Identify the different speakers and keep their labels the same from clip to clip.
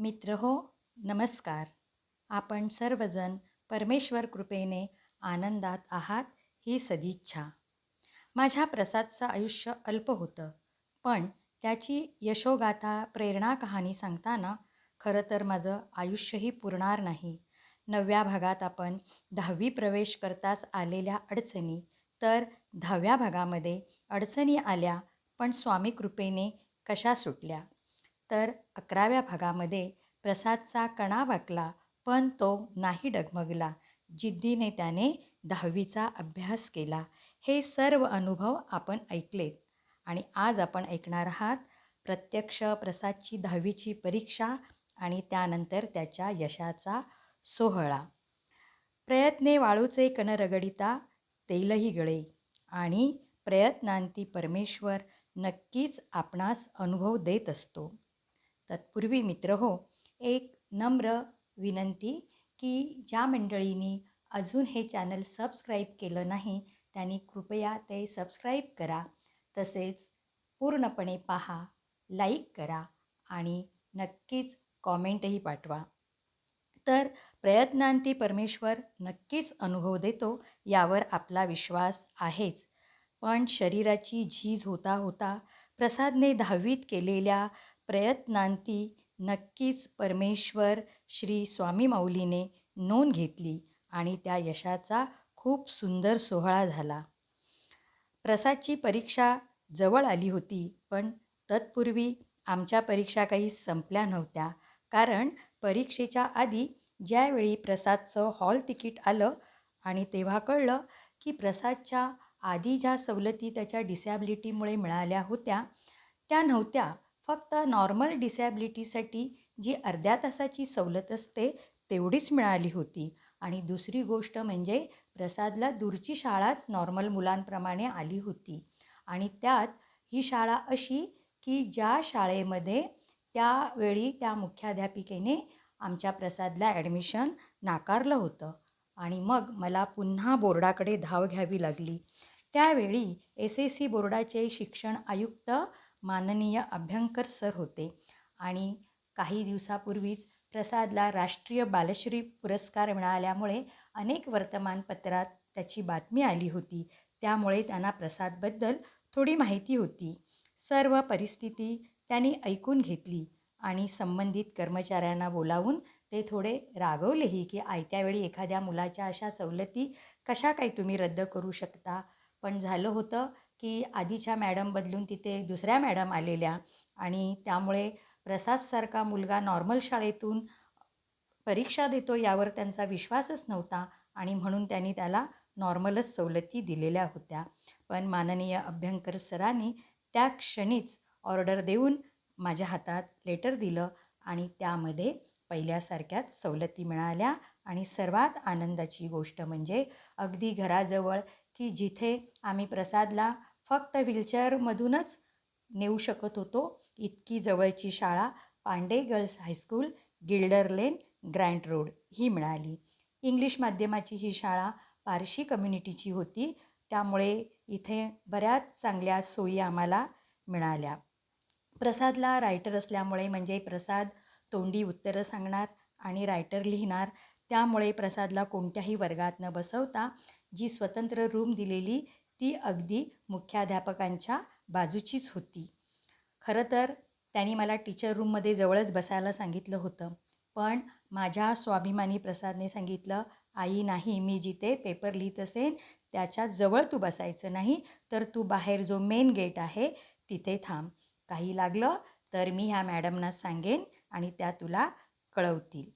Speaker 1: मित्र हो नमस्कार. आपण सर्वजण परमेश्वर कृपेने आनंदात आहात ही सदिच्छा. माझ्या प्रसादचं आयुष्य अल्प होतं पण त्याची यशोगाथा प्रेरणा कहाणी सांगताना खरं तर माझं आयुष्यही पुरणार नाही. नवव्या भागात आपण दहावी प्रवेश करताच आलेल्या अडचणी तर दहाव्या भागामध्ये अडचणी आल्या पण स्वामी कृपेने कशा सुटल्या? तर अकराव्या भागामध्ये प्रसादचा कणा वाकला पण तो नाही डगमगला जिद्दीने त्याने दहावीचा अभ्यास केला. हे सर्व अनुभव आपण ऐकलेत. आणि आज आपण ऐकणार आहात प्रत्यक्ष प्रसादची दहावीची परीक्षा आणि त्यानंतर त्याच्या यशाचा सोहळा. प्रयत्ने वाळूचे कण रगडिता तेलही गळे आणि प्रयत्नांती परमेश्वर नक्कीच आपणास अनुभव देत असतो. तत्पूर्वी मित्र हो एक नम्र विनंती की ज्या मंडळींनी अजून हे चॅनल सबस्क्राईब केलं नाही त्यांनी कृपया ते सबस्क्राईब करा. तसेच पूर्णपणे पहा लाईक करा आणि नक्कीच कॉमेंटही पाठवा. तर प्रयत्नांती परमेश्वर नक्कीच अनुभव देतो यावर आपला विश्वास आहेच. पण शरीराची झीज होता होता प्रसादने दहावीत केलेल्या प्रयत्नांती नक्कीच परमेश्वर श्री स्वामी माऊलीने नोंद घेतली आणि त्या यशाचा खूप सुंदर सोहळा झाला. प्रसादची परीक्षा जवळ आली होती पण तत्पूर्वी आमच्या परीक्षा काही संपल्या नव्हत्या. कारण परीक्षेच्या आधी ज्यावेळी प्रसादचं हॉल तिकीट आलं आणि तेव्हा कळलं की प्रसादच्या आधी ज्या सवलती त्याच्या डिसॅबिलिटीमुळे मिळाल्या होत्या त्या नव्हत्या. फक्त नॉर्मल डिसॅबिलिटीसाठी जी अर्ध्या तासाची सवलत असते तेवढीच मिळाली होती. आणि दुसरी गोष्ट म्हणजे प्रसादला दूरची शाळाच नॉर्मल मुलांप्रमाणे आली होती. आणि त्यात ही शाळा अशी की ज्या शाळेमध्ये त्यावेळी त्या मुख्याध्यापिकेने आमच्या प्रसादला ॲडमिशन नाकारलं होतं. आणि मग मला पुन्हा बोर्डाकडे धाव घ्यावी लागली. त्यावेळी एस एस सी बोर्डाचे शिक्षण आयुक्त माननीय अभ्यंकर सर होते. आणि काही दिवसापूर्वीच प्रसादला राष्ट्रीय बालश्री पुरस्कार मिळाल्यामुळे अनेक वर्तमानपत्रात त्याची बातमी आली होती. त्यामुळे त्यांना प्रसादबद्दल थोडी माहिती होती. सर्व परिस्थिती त्यांनी ऐकून घेतली आणि संबंधित कर्मचाऱ्यांना बोलावून ते थोडे रागवलेही की आयत्या वेळी एखाद्या मुलाच्या अशा सवलती कशा काही तुम्ही रद्द करू शकता? पण झालं होतं की आधीच्या मॅडम बदलून तिथे दुसऱ्या मॅडम आलेल्या आणि त्यामुळे प्रसादसारखा मुलगा नॉर्मल शाळेतून परीक्षा देतो यावर त्यांचा विश्वासच नव्हता आणि म्हणून त्यांनी त्याला नॉर्मलच सवलती दिलेल्या होत्या. पण माननीय अभ्यंकर सरांनी त्या क्षणीच ऑर्डर देऊन माझ्या हातात लेटर दिलं आणि त्यामध्ये पहिल्यासारख्याच सवलती मिळाल्या आणि सर्वात आनंदाची गोष्ट म्हणजे अगदी घराजवळ की जिथे आम्ही प्रसादला फक्त व्हीलचेअरमधूनच नेऊ शकत होतो. इतकी जवळची शाळा Pande girls high school Gilder lane Grant road ही मिळाली. इंग्लिश माध्यमाची ही शाळा पारशी कम्युनिटीची होती. त्यामुळे इथे बऱ्याच चांगल्या सोयी आम्हाला मिळाल्या. प्रसादला रायटर असल्यामुळे म्हणजे प्रसाद तोंडी उत्तरं सांगणार आणि रायटर लिहिणार त्यामुळे प्रसादला कोणत्याही वर्गात न बसवता जी स्वतंत्र रूम दिलेली ती अगदी मुख्याध्यापकांच्या बाजूचीच होती. खरं तर त्यांनी मला टीचर रूममध्ये जवळच बसायला सांगितलं होतं. पण माझ्या स्वाभिमानी प्रसादने सांगितलं आई नाही मी जिथे पेपर लिहित असेन त्याच्याजवळ तू बसायचं नाही तर तू बाहेर जो मेन गेट आहे तिथे थांब. काही लागलं तर मी ह्या मॅडमना सांगेन आणि त्या तुला कळवतील.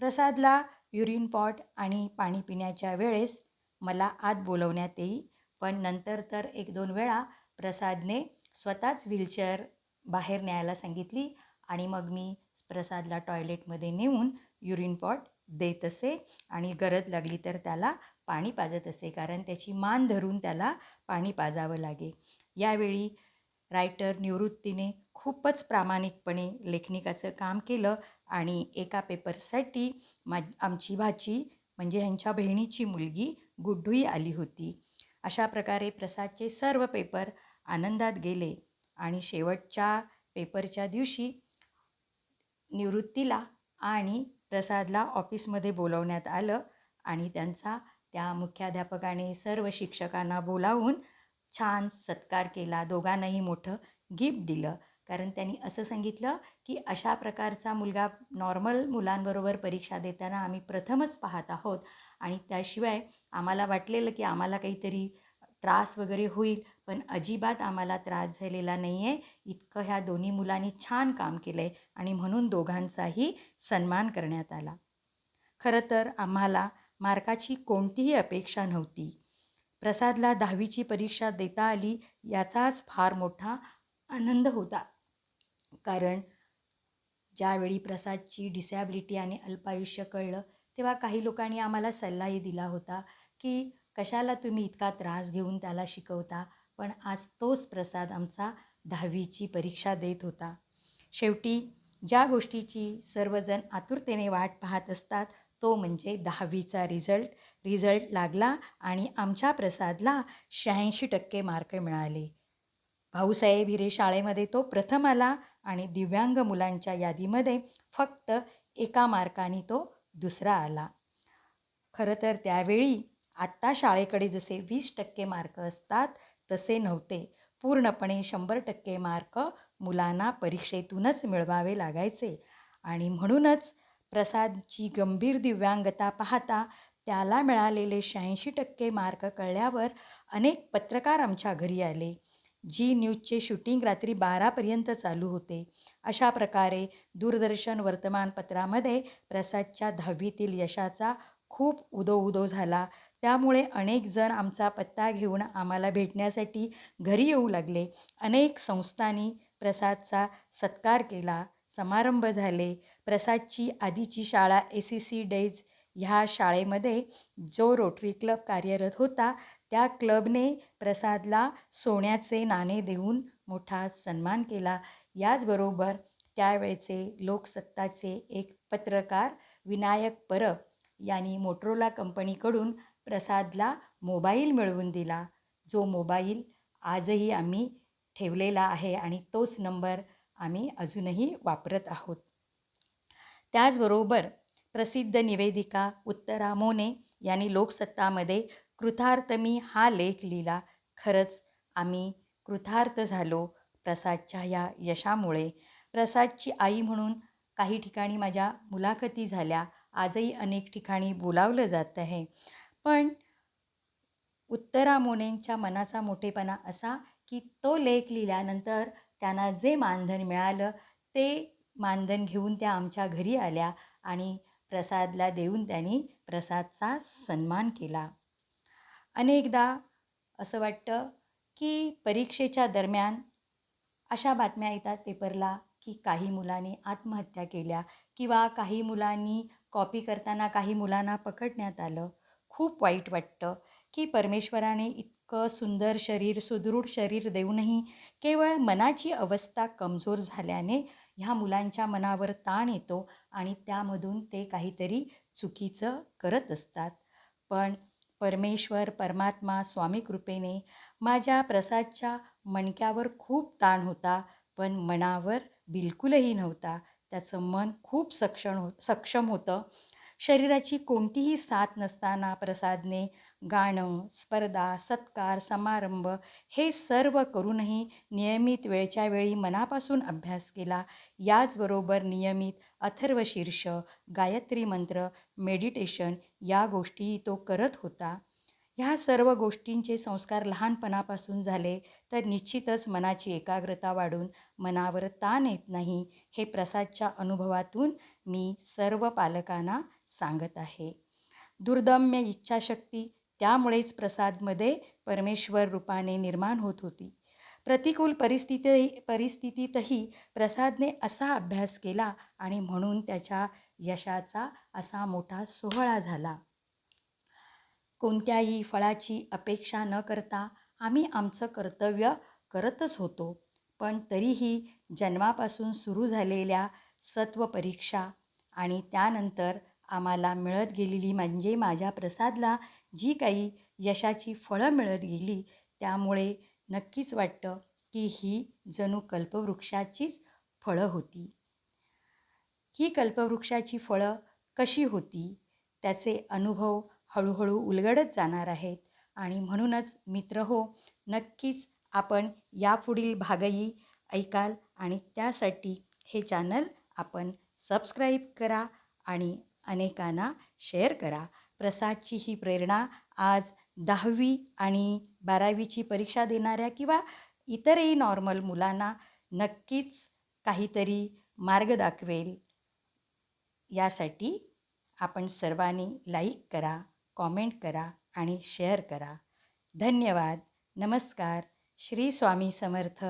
Speaker 1: प्रसादला युरिन पॉट आणि पाणी पिण्याच्या वेळेस मला आत बोलवण्यात येई पण नंतर तर एक दोन वेळा प्रसादने स्वतःच व्हीलचेअर बाहेर न्यायला सांगितली आणि मग मी प्रसादला टॉयलेटमध्ये नेऊन युरिन पॉट देत असे आणि गरज लागली तर त्याला पाणी पाजत असे कारण त्याची मान धरून त्याला पाणी पाजावं लागे. यावेळी रायटर निवृत्तीने खूपच प्रामाणिकपणे लेखनिकाचं काम केलं आणि एका पेपरसाठी मा आमची भाची म्हणजे ह्यांच्या बहिणीची मुलगी गुड्डूही आली होती. अशा प्रकारे प्रसादचे सर्व पेपर आनंदात गेले आणि शेवटच्या पेपरच्या दिवशी निवृत्तीला आणि प्रसादला ऑफिसमध्ये बोलवण्यात आलं आणि त्यांचा त्या मुख्याध्यापकाने सर्व शिक्षकांना बोलावून छान सत्कार केला. दोघांनाही मोठं गिफ्ट दिलं. कारण त्यांनी असं सांगितलं की अशा प्रकारचा मुलगा नॉर्मल मुलांबरोबर परीक्षा देताना आम्ही प्रथमच पाहत आहोत. आणि त्याशिवाय आम्हाला वाटलेलं की आम्हाला काहीतरी त्रास वगैरे होईल पण अजिबात आम्हाला त्रास झालेला नाही आहे इतकं ह्या दोन्ही मुलांनी छान काम केलं आहे आणि म्हणून दोघांचाही सन्मान करण्यात आला. खरं तर आम्हाला मार्काची कोणतीही अपेक्षा नव्हती. प्रसादला दहावीची परीक्षा देता आली याचाच फार मोठा आनंद होता. कारण ज्यावेळी प्रसादची डिसॅबिलिटी आणि अल्पायुष्य कळलं तेव्हा काही लोकांनी आम्हाला सल्लाही दिला होता की कशाला तुम्ही इतका त्रास घेऊन त्याला शिकवता? पण आज तोच प्रसाद आमचा दहावीची परीक्षा देत होता. शेवटी ज्या गोष्टीची सर्वजण आतुरतेने वाट पाहत असतात तो म्हणजे दहावीचा रिझल्ट. रिझल्ट लागला आणि आमच्या प्रसादला शहाऐंशी टक्के मार्क मिळाले. भाऊसाहेब हिरे शाळेमध्ये तो प्रथम आला आणि दिव्यांग मुलांच्या यादीमध्ये फक्त एका मार्काने तो दुसरा आला. खरं तर त्यावेळी आत्ता शाळेकडे जसे वीस टक्के मार्क असतात तसे नव्हते. पूर्णपणे शंभर टक्के मार्क मुलांना परीक्षेतूनच मिळवावे लागायचे. आणि म्हणूनच प्रसादची गंभीर दिव्यांगता पाहता त्याला मिळालेले शहाऐंशी टक्के मार्क कळल्यावर अनेक पत्रकार आमच्या घरी आले. जी न्यूजचे शूटिंग रात्री बारापर्यंत चालू होते. अशा प्रकारे दूरदर्शन वर्तमानपत्रामध्ये प्रसादच्या दहावीतील यशाचा खूप उदो उदो झाला. त्यामुळे अनेक जण आमचा पत्ता घेऊन आम्हाला भेटण्यासाठी घरी येऊ लागले. अनेक संस्थांनी प्रसादचा सत्कार केला. समारंभ झाले. प्रसादची आधीची शाळा ए सी सी डेज ह्या शाळेमध्ये जो रोटरी क्लब कार्यरत होता त्या क्लबने प्रसादला सोन्याचे नाणे देऊन मोठा सन्मान केला. याचबरोबर त्यावेळचे लोकसत्ताचे एक पत्रकार विनायक परब यांनी मोटरोला कंपनीकडून प्रसादला मोबाईल मिळवून दिला. जो मोबाईल आजही आम्ही ठेवलेला आहे आणि तोच नंबर आम्ही अजूनही वापरत आहोत. त्याचबरोबर प्रसिद्ध निवेदिका उत्तरा मोने यांनी लोकसत्तामध्ये कृतार्थमी हा लेख लिहिला. खरंच आम्ही कृतार्थ झालो प्रसादच्या या यशामुळे. प्रसादची आई म्हणून काही ठिकाणी माझ्या मुलाखती झाल्या. आजही अनेक ठिकाणी बोलावलं जात आहे. पण उत्तरा मोनेंच्या मनाचा मोठेपणा असा की तो लेख लिहिल्यानंतर त्यांना जे मानधन मिळालं ते मानधन घेऊन त्या आमच्या घरी आल्या आणि प्रसादला देऊन त्यांनी प्रसादचा सन्मान केला. अनेकदा असं वाटतं की परीक्षेच्या दरम्यान अशा बातम्या येतात पेपरला की काही मुलांनी आत्महत्या केल्या किंवा काही मुलांनी कॉपी करताना काही मुलांना पकडण्यात आलं. खूप वाईट वाटतं की परमेश्वराने इतकं सुंदर शरीर सुदृढ शरीर देऊनही केवळ मनाची अवस्था कमजोर झाल्याने ह्या मुलांच्या मनावर ताण येतो आणि त्यामधून ते काहीतरी चुकीचं करत असतात. पण परमेश्वर परमात्मा स्वामी कृपेने माझ्या प्रसादच्या मणक्यावर खूप ताण होता पण मनावर बिलकुलही नव्हता. त्याचं मन खूप सक्षम हो सक्षम होतं. शरीराची कोणतीही साथ नसताना प्रसादने गाणं स्पर्धा सत्कार समारंभ हे सर्व करूनही नियमित वेळच्या वेळी मनापासून अभ्यास केला. याचबरोबर नियमित अथर्वशीर्ष गायत्री मंत्र मेडिटेशन या गोष्टी तो करत होता. ह्या सर्व गोष्टींचे संस्कार लहानपणापासून झाले तर निश्चितच मनाची एकाग्रता वाढून मनावर ताण येत नाही हे प्रसादच्या अनुभवातून मी सर्व पालकांना सांगत आहे. दुर्दम्य इच्छाशक्ती त्यामुळेच प्रसादमध्ये परमेश्वर रूपाने निर्माण होत होती. प्रतिकूल परिस्थिती परिस्थितीतही प्रसादने असा अभ्यास केला आणि म्हणून त्याच्या यशाचा असा मोठा सोहळा झाला. कोणत्याही फळाची अपेक्षा न करता आम्ही आमचं कर्तव्य करतच होतो. पण तरीही जन्मापासून सुरू झालेल्या सत्व परीक्षा आणि त्यानंतर आम्हाला मिळत गेलेली म्हणजे माझ्या प्रसादला जी काही यशाची फळं मिळत गेली त्यामुळे नक्कीच वाटतं की ही जणू कल्पवृक्षाचीच फळं होती. ही कल्पवृक्षाची फळं कशी होती त्याचे अनुभव हळूहळू उलगडत जाणार आहेत आणि म्हणूनच मित्र हो नक्कीच आपण यापुढील भागही ऐकाल आणि त्यासाठी हे चॅनल आपण सबस्क्राईब करा आणि अनेकांना शेअर करा. प्रसादची ही प्रेरणा आज दहावी आणि बारावीची परीक्षा देणाऱ्या किंवा इतरही नॉर्मल मुलांना नक्कीच काहीतरी मार्ग दाखवेल. यासाठी आपण सर्वांनी लाईक करा कॉमेंट करा आणि शेअर करा. धन्यवाद. नमस्कार. श्री स्वामी समर्थ.